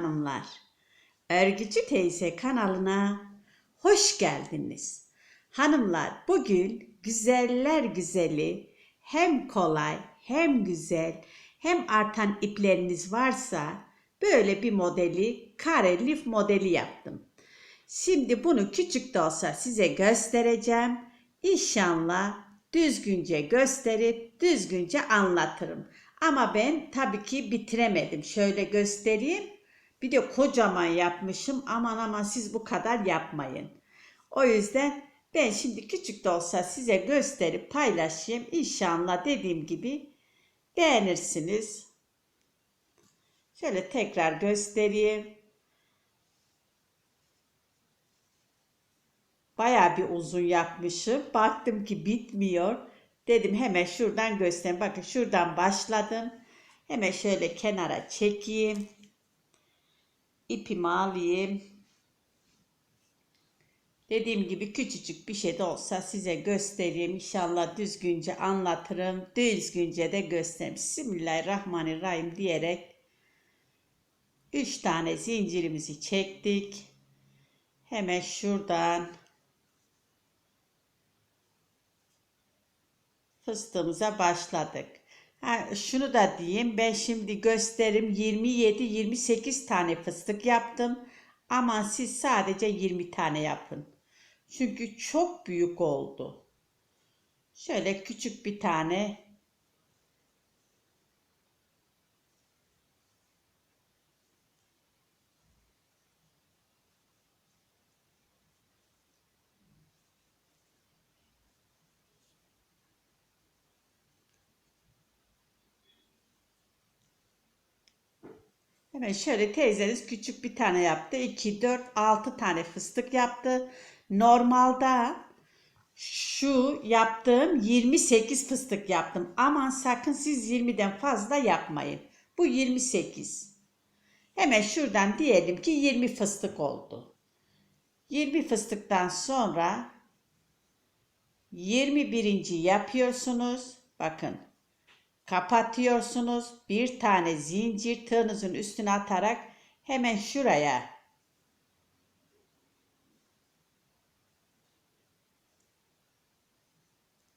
hanımlar. Örgücü teyze kanalına hoş geldiniz. Hanımlar bugün güzeller güzeli hem kolay hem güzel hem artan ipleriniz varsa böyle bir modeli kare lif modeli yaptım. Şimdi bunu küçük de olsa size göstereceğim. İnşallah düzgünce gösterip düzgünce anlatırım. Ama ben tabii ki bitiremedim. Şöyle göstereyim. Bir de kocaman yapmışım. Aman aman siz bu kadar yapmayın. O yüzden ben şimdi küçük de olsa size gösterip paylaşayım. İnşallah dediğim gibi beğenirsiniz. Şöyle tekrar göstereyim. Bayağı bir uzun yapmışım. Baktım ki bitmiyor. Dedim hemen şuradan göstereyim. Bakın şuradan başladım. Hemen şöyle kenara çekeyim. İpimi alayım. Dediğim gibi küçücük bir şey de olsa size göstereyim. İnşallah düzgünce anlatırım. Düzgünce de gösteririm. Bismillahirrahmanirrahim diyerek 3 tane zincirimizi çektik. Hemen şuradan fıstığımıza başladık. Ha, şunu da diyeyim ben şimdi gösterim 27-28 tane fıstık yaptım. Ama siz sadece 20 tane yapın. Çünkü çok büyük oldu. Şöyle küçük bir tane Hemen şöyle teyzeniz küçük bir tane yaptı. 2, 4, 6 tane fıstık yaptı. Normalde şu yaptığım 28 fıstık yaptım. Aman sakın siz 20'den fazla yapmayın. Bu 28. Hemen şuradan diyelim ki 20 fıstık oldu. 20 fıstıktan sonra 21. yapıyorsunuz. Bakın kapatıyorsunuz. Bir tane zincir tığınızın üstüne atarak hemen şuraya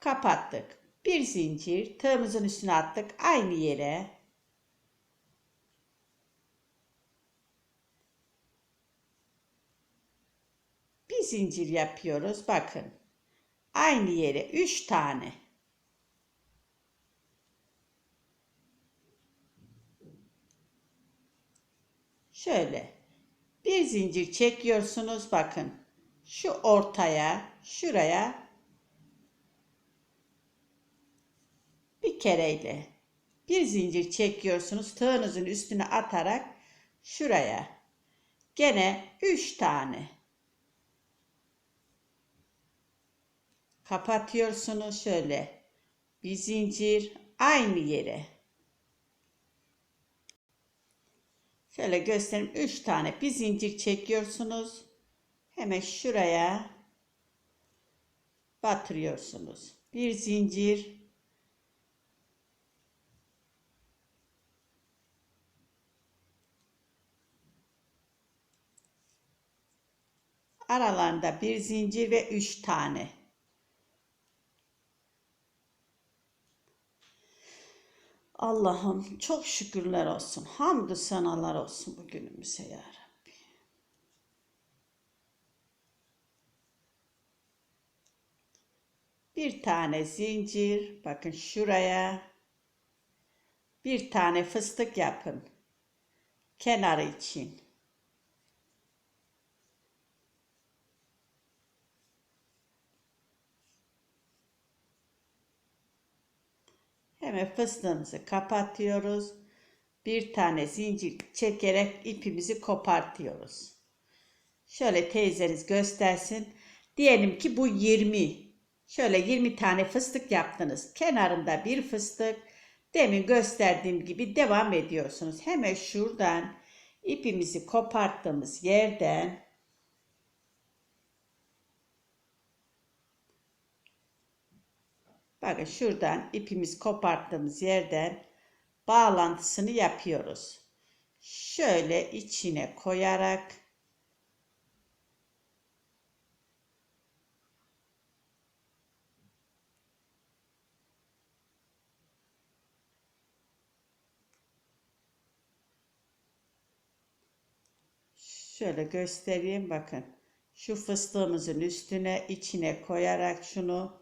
kapattık. Bir zincir tığımızın üstüne attık aynı yere. Bir zincir yapıyoruz. Bakın. Aynı yere 3 tane. Şöyle bir zincir çekiyorsunuz bakın. Şu ortaya, şuraya bir kereyle bir zincir çekiyorsunuz. Tığınızın üstüne atarak şuraya. Gene 3 tane. Kapatıyorsunuz şöyle. Bir zincir aynı yere. Şöyle göstereyim. 3 tane bir zincir çekiyorsunuz. Hemen şuraya batırıyorsunuz. Bir zincir aralarında bir zincir ve 3 tane. Allah'ım çok şükürler olsun. Hamdü senalar olsun bugünümüze ya Rabbi. Bir tane zincir. Bakın şuraya. Bir tane fıstık yapın. Kenarı için. Hemen fıstığımızı kapatıyoruz. Bir tane zincir çekerek ipimizi kopartıyoruz. Şöyle teyzeniz göstersin. Diyelim ki bu 20. Şöyle 20 tane fıstık yaptınız. Kenarında bir fıstık. Demin gösterdiğim gibi devam ediyorsunuz. Hemen şuradan ipimizi koparttığımız yerden Bakın şuradan ipimiz koparttığımız yerden bağlantısını yapıyoruz. şöyle içine koyarak Şöyle göstereyim bakın. Şu fıstığımızın üstüne içine koyarak şunu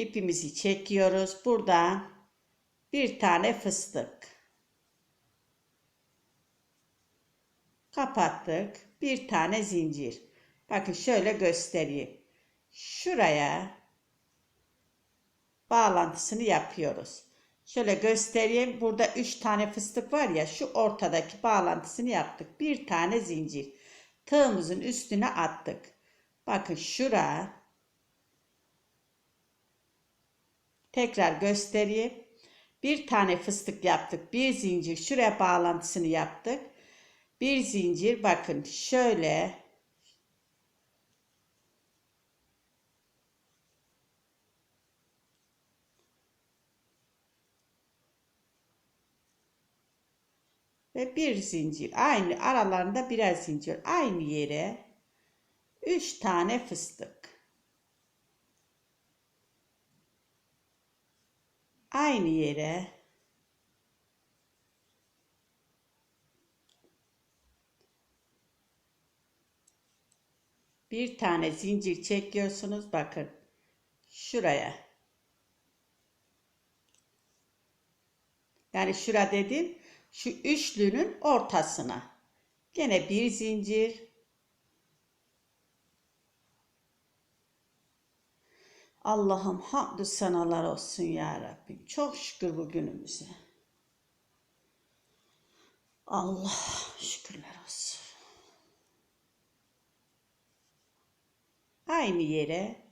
ipimizi çekiyoruz. Buradan bir tane fıstık. Kapattık. Bir tane zincir. Bakın şöyle göstereyim. Şuraya bağlantısını yapıyoruz. Şöyle göstereyim. Burada 3 tane fıstık var ya şu ortadaki bağlantısını yaptık. Bir tane zincir. Tığımızın üstüne attık. Bakın şura. Tekrar göstereyim. Bir tane fıstık yaptık. Bir zincir. Şuraya bağlantısını yaptık. Bir zincir. Bakın şöyle ve bir zincir aynı aralarında birer zincir aynı yere 3 tane fıstık aynı yere bir tane zincir çekiyorsunuz bakın şuraya yani şura dedim şu üçlünün ortasına. Gene bir zincir. Allah'ım hamdü sanalar olsun ya Rabbim. Çok şükür bugünümüze. Allah şükürler olsun. Aynı yere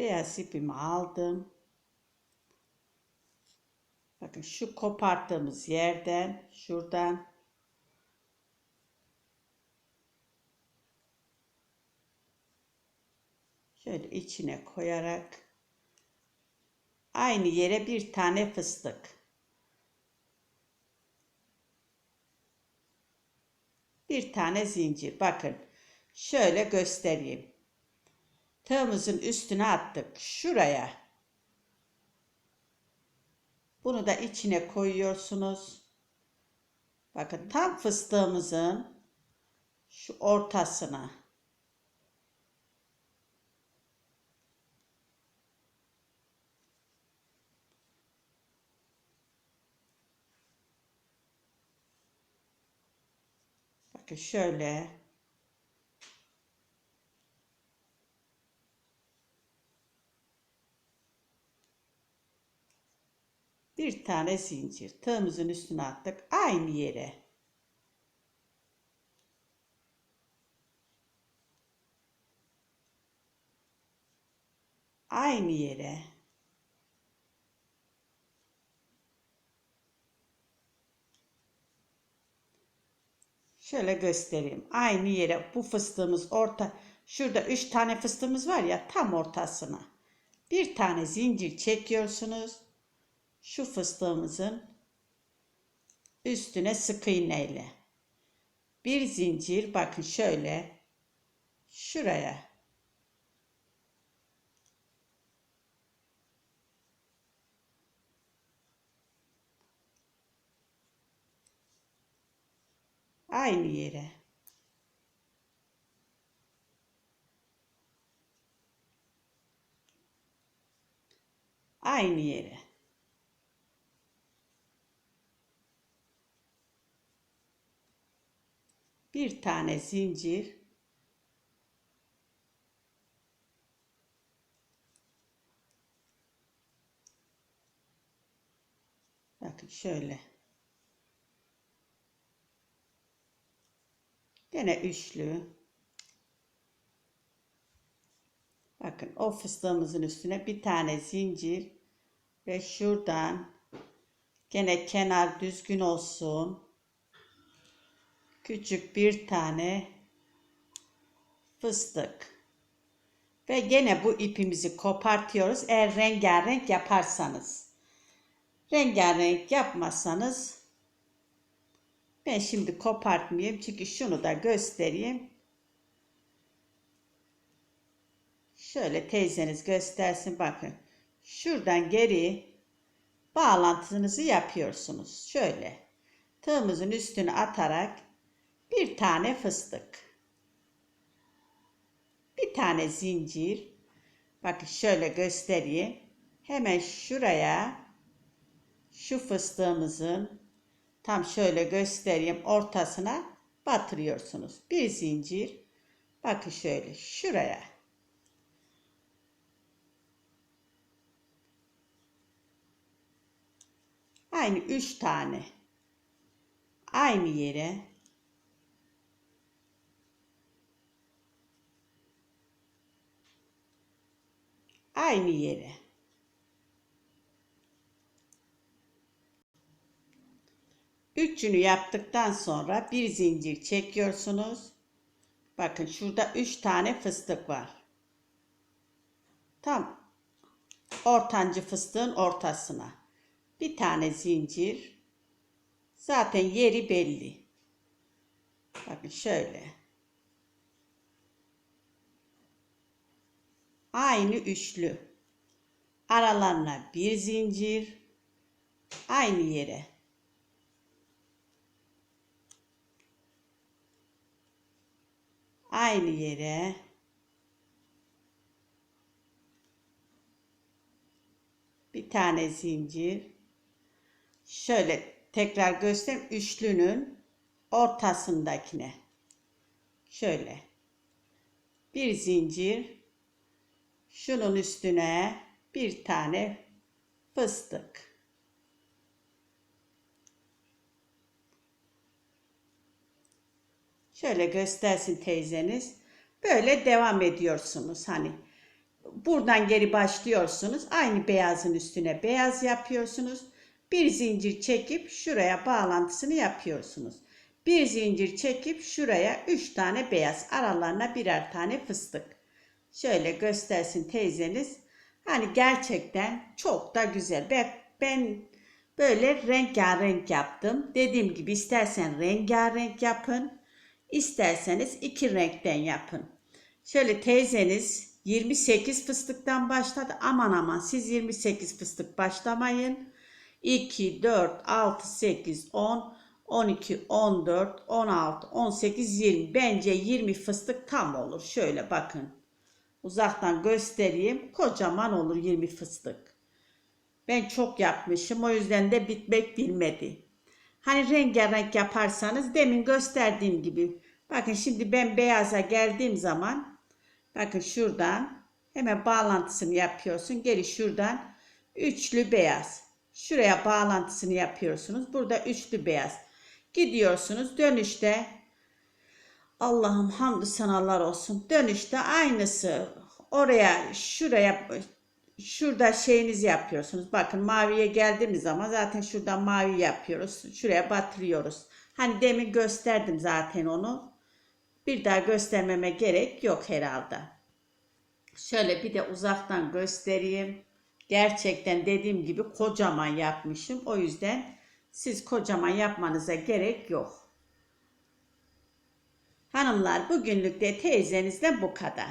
Beyaz ipimi aldım. Bakın şu koparttığımız yerden şuradan şöyle içine koyarak aynı yere bir tane fıstık. Bir tane zincir. Bakın şöyle göstereyim. Tığımızın üstüne attık. Şuraya. Bunu da içine koyuyorsunuz. Bakın tam fıstığımızın şu ortasına. Bakın şöyle bir tane zincir. Tığımızın üstüne attık. Aynı yere. Aynı yere. Şöyle göstereyim. Aynı yere. Bu fıstığımız orta. Şurada üç tane fıstığımız var ya tam ortasına. Bir tane zincir çekiyorsunuz şu fıstığımızın üstüne sık iğneyle bir zincir bakın şöyle şuraya. Aynı yere. Aynı yere bir tane zincir. Bakın şöyle. Gene üçlü. Bakın o fıstığımızın üstüne bir tane zincir ve şuradan gene kenar düzgün olsun. Küçük bir tane fıstık. Ve gene bu ipimizi kopartıyoruz eğer rengarenk yaparsanız. Rengarenk yapmazsanız ben şimdi kopartmayayım çünkü şunu da göstereyim. Şöyle teyzeniz göstersin bakın. Şuradan geri bağlantınızı yapıyorsunuz. Şöyle tığımızın üstüne atarak bir tane fıstık. Bir tane zincir. Bakın şöyle göstereyim. Hemen şuraya şu fıstığımızın tam şöyle göstereyim ortasına batırıyorsunuz. Bir zincir. Bakın şöyle şuraya. Aynı üç tane. Aynı yere aynı yere. Üçünü yaptıktan sonra bir zincir çekiyorsunuz. Bakın şurada üç tane fıstık var. Tam ortancı fıstığın ortasına. Bir tane zincir. Zaten yeri belli. Bakın şöyle. Aynı üçlü. Aralarına bir zincir. Aynı yere. Aynı yere. Bir tane zincir. Şöyle tekrar göstereyim. Üçlünün ortasındakine. Şöyle. Bir zincir. Şunun üstüne bir tane fıstık. Şöyle göstersin teyzeniz. Böyle devam ediyorsunuz hani. Buradan geri başlıyorsunuz. Aynı beyazın üstüne beyaz yapıyorsunuz. Bir zincir çekip şuraya bağlantısını yapıyorsunuz. Bir zincir çekip şuraya üç tane beyaz aralarına birer tane fıstık. Şöyle göstersin teyzeniz. Hani gerçekten çok da güzel. Ben, ben böyle rengarenk yaptım. Dediğim gibi istersen rengarenk yapın. isterseniz iki renkten yapın. Şöyle teyzeniz 28 fıstıktan başladı. Aman aman siz 28 fıstık başlamayın. 2, 4, 6, 8, 10, 12, 14, 16, 18, 20. Bence 20 fıstık tam olur. Şöyle bakın. Uzaktan göstereyim. Kocaman olur 20 fıstık. Ben çok yapmışım. O yüzden de bitmek bilmedi. Hani rengarenk yaparsanız demin gösterdiğim gibi. Bakın şimdi ben beyaza geldiğim zaman bakın şuradan hemen bağlantısını yapıyorsun. Geri şuradan üçlü beyaz. Şuraya bağlantısını yapıyorsunuz. Burada üçlü beyaz. Gidiyorsunuz dönüşte Allah'ım hamdü sanalar olsun. Dönüşte aynısı. Oraya şuraya şurada şeyinizi yapıyorsunuz. Bakın maviye geldiğimiz zaman zaten şuradan mavi yapıyoruz. Şuraya batırıyoruz. Hani demin gösterdim zaten onu. Bir daha göstermeme gerek yok herhalde. Şöyle bir de uzaktan göstereyim. Gerçekten dediğim gibi kocaman yapmışım. O yüzden siz kocaman yapmanıza gerek yok. Hanımlar bugünlük de teyzenizden bu kadar.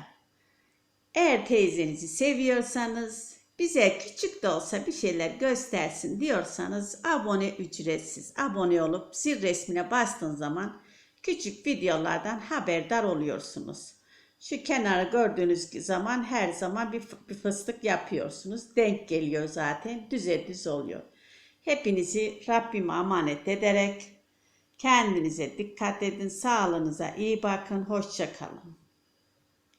Eğer teyzenizi seviyorsanız, bize küçük de olsa bir şeyler göstersin diyorsanız abone ücretsiz. Abone olup zil resmine bastığın zaman küçük videolardan haberdar oluyorsunuz. Şu kenarı gördüğünüz zaman her zaman bir, bir fıstık yapıyorsunuz. Denk geliyor zaten. Düze düz oluyor. Hepinizi Rabbime emanet ederek kendinize dikkat edin. Sağlığınıza iyi bakın. Hoşça kalın.